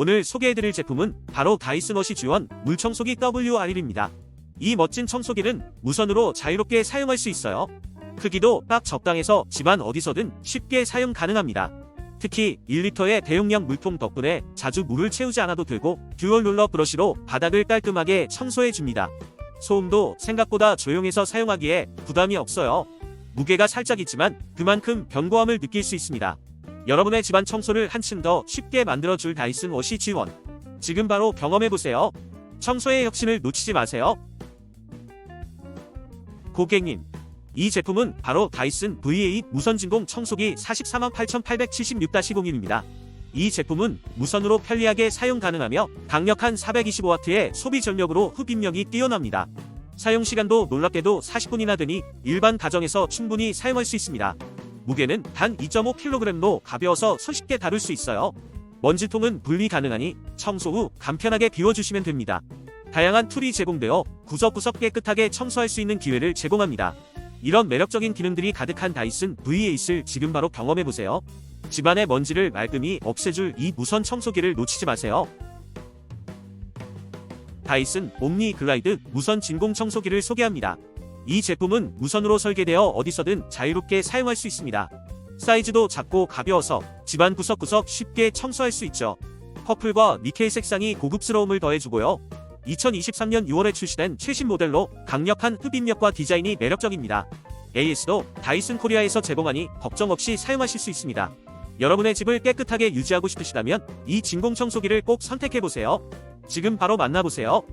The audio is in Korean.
오늘 소개해드릴 제품은 바로 다이슨 워시 지원 물청소기 WR1입니다. 이 멋진 청소기는 무선으로 자유롭게 사용할 수 있어요. 크기도 딱 적당해서 집안 어디서든 쉽게 사용 가능합니다. 특히 1리터의 대용량 물통 덕분에 자주 물을 채우지 않아도 되고 듀얼 롤러 브러쉬로 바닥을 깔끔하게 청소해 줍니다. 소음도 생각보다 조용해서 사용하기에 부담이 없어요. 무게가 살짝 있지만 그만큼 견고함을 느낄 수 있습니다. 여러분의 집안 청소를 한층 더 쉽게 만들어줄 다이슨 워시 지원. 지금 바로 경험해보세요. 청소의 혁신을 놓치지 마세요. 고객님, 이 제품은 바로 다이슨 VA 무선 진공 청소기 448,876-0입니다. 이 제품은 무선으로 편리하게 사용 가능하며 강력한 425W의 소비 전력으로 흡입력이 뛰어납니다. 사용 시간도 놀랍게도 40분이나 되니 일반 가정에서 충분히 사용할 수 있습니다. 무게는 단 2.5kg로 가벼워서 손쉽게 다룰 수 있어요. 먼지통은 분리 가능하니 청소 후 간편하게 비워주시면 됩니다. 다양한 툴이 제공되어 구석구석 깨끗하게 청소할 수 있는 기회를 제공합니다. 이런 매력적인 기능들이 가득한 다이슨 V8을 지금 바로 경험해보세요. 집안의 먼지를 말끔히 없애줄 이 무선 청소기를 놓치지 마세요. 다이슨 옴니 글라이드 무선 진공 청소기를 소개합니다. 이 제품은 무선으로 설계되어 어디서든 자유롭게 사용할 수 있습니다. 사이즈도 작고 가벼워서 집안 구석구석 쉽게 청소할 수 있죠. 퍼플과 니켈 색상이 고급스러움을 더해주고요. 2023년 6월에 출시된 최신 모델로 강력한 흡입력과 디자인이 매력적입니다. AS도 다이슨 코리아에서 제공하니 걱정 없이 사용하실 수 있습니다. 여러분의 집을 깨끗하게 유지하고 싶으시다면 이 진공 청소기를 꼭 선택해보세요. 지금 바로 만나보세요.